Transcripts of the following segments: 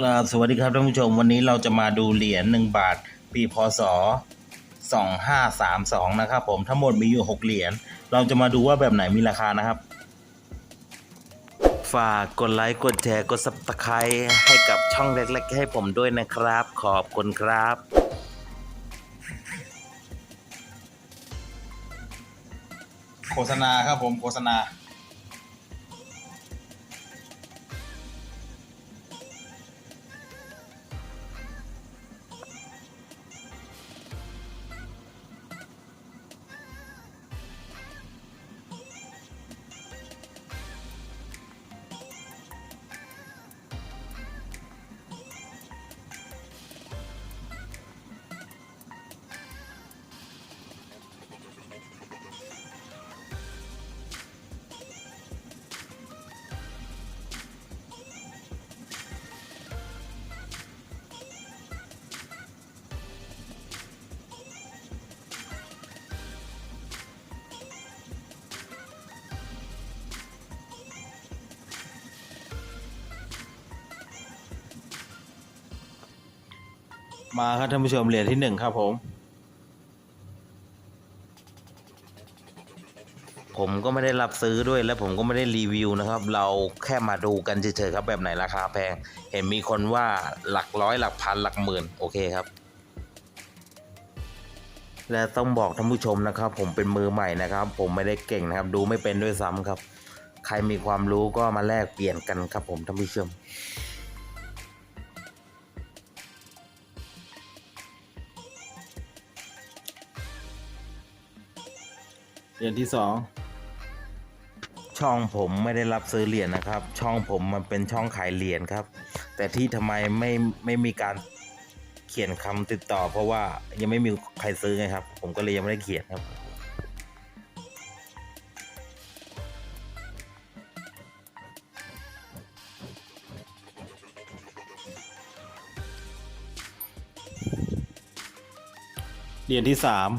กราบสวัสดีครับท่านผู้ชมวันนี้เราจะมาดูเหรียญหนึ่งบาท ปีพศสองห้าสามสองนะครับผมทั้งหมดมีอยู่หกเหรียญเราจะมาดูว่าแบบไหนมีราคานะครับ ฝากกดไลค์กดแชร์กดซับสไครต์ให้กับช่องเล็กๆให้ผมด้วยนะครับ ขอบคุณครับโฆษณาครับผมโฆษณา มาครับท่านผู้ชมเหรียญที่หนึ่งครับผม ผมก็ไม่ได้รับซื้อด้วยและผมก็ไม่ได้รีวิวนะครับ เราแค่มาดูกันเฉยๆครับแบบไหนราคาแพง เห็นมีคนว่าหลักร้อยหลักพันหลักหมื่นโอเคครับ และต้องบอกท่านผู้ชมนะครับ ผมเป็นมือใหม่นะครับ ผมไม่ได้เก่งนะครับ ดูไม่เป็นด้วยซ้ำครับ ใครมีความรู้ก็มาแลกเปลี่ยนกันครับผมท่านผู้ชม เหรียญที่สองช่องผมไม่ได้รับซื้อเหรียญนะครับ ช่องผมมันเป็นช่องขายเหรียญครับ แต่ที่ทำไมไม่ไม่มีการเขียนคำติดต่อ เพราะว่ายังไม่มีใครซื้อไงครับ ผมก็เลยยังไม่ได้เขียนครับ เหรียญที่สาม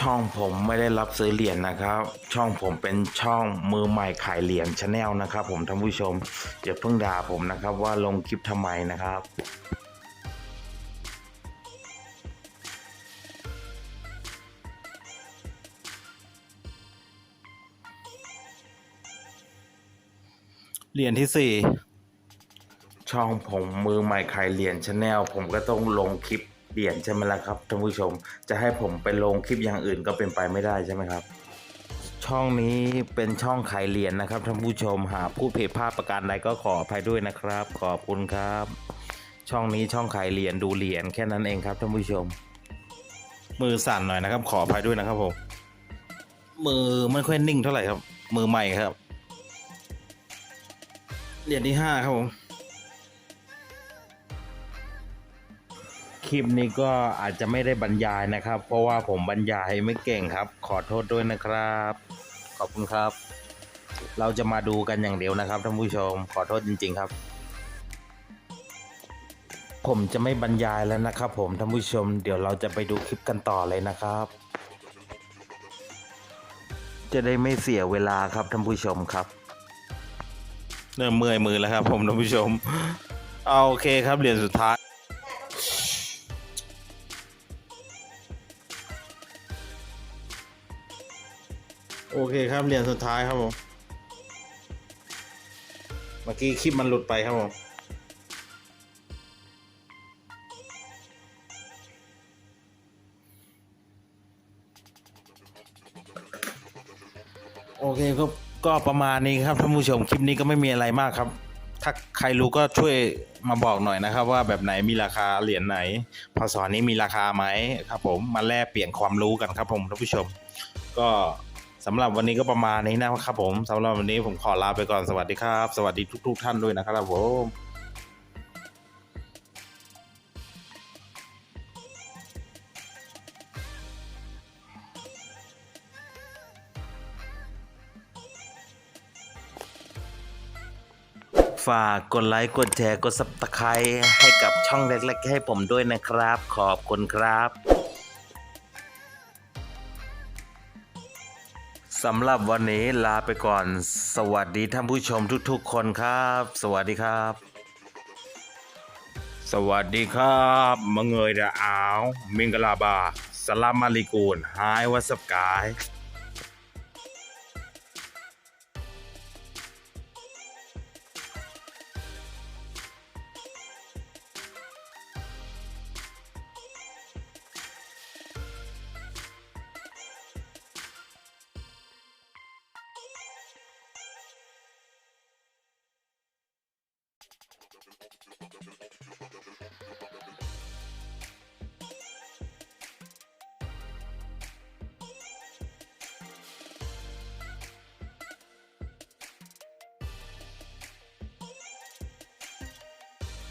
ช่องผมไม่ได้รับซื้อเหรียญนะครับ ช่องผมเป็นช่องมือใหม่ขายเหรียญชาแนลนะครับ ผมท่านผู้ชมอย่าเพิ่งด่าผมนะครับ ว่าลงคลิปทำไมนะครับเหรียญที่สี่ช่องผมมือใหม่ขายเหรียญชาแนลผมก็ต้องลงคลิป เหรียญใช่ไหมล่ะครับท่านผู้ชม จะให้ผมไปลงคลิปอย่างอื่นก็เป็นไปไม่ได้ใช่ไหมครับ ช่องนี้เป็นช่องขายเหรียญนะครับท่านผู้ชมหากผู้ผิดพลาดประการใดก็ขออภัยด้วยนะครับ ขอบคุณครับ ช่องนี้ช่องขายเหรียญดูเหรียญแค่นั้นเองครับท่านผู้ชม มือสั่นหน่อยนะครับ ขออภัยด้วยนะครับผมมือไม่ค่อยนิ่งเท่าไหร่ครับ มือใหม่ครับเหรียญที่ห้าครับผม คลิปนี้ก็อาจจะไม่ได้บรรยายนะครับ เพราะว่าผมบรรยายไม่เก่งครับ ขอโทษด้วยนะครับ ขอบคุณครับ เราจะมาดูกันอย่างเดียวนะครับท่านผู้ชม ขอโทษจริง ๆ ครับ ผมจะไม่บรรยายแล้วนะครับ ผมท่านผู้ชม เดี๋ยวเราจะไปดูคลิปกันต่อเลยนะครับ จะได้ไม่เสียเวลาครับท่านผู้ชมครับเริ่มเมื่อยมือแล้วครับ ผมท่านผู้ชมเอาโอเคครับเหรียญสุดท้าย โอเคครับเหรียญสุดท้ายครับผมเมื่อกี้คลิปมันหลุดไปครับผมโอเคก็ก็ประมาณนี้ครับท่านผู้ชมคลิปนี้ก็ไม่มีอะไรมากครับ ถ้าใครรู้ก็ช่วยมาบอกหน่อยนะครับ ว่าแบบไหนมีราคาเหรียญไหนพศนี้มีราคาไหมครับ ผมมาแลกเปลี่ยนความรู้กันครับผมท่านผู้ชม ก็ สำหรับวันนี้ก็ประมาณนี้นะครับผมสำหรับวันนี้ผมขอลาไปก่อนสวัสดีครับ สวัสดีทุกๆท่านด้วยนะครับผมฝากกดไลค์กดแชร์กดซับสไครต์ให้กับช่องเล็กๆให้ผมด้วยนะครับ ขอบคุณครับ สำหรับวันนี้ลาไปก่อน สวัสดีท่านผู้ชมทุกๆ คนครับ สวัสดีครับ สวัสดีครับมงเงยดาอาว มิงกลาบา สลามมาลิกูนไฮวัสกาย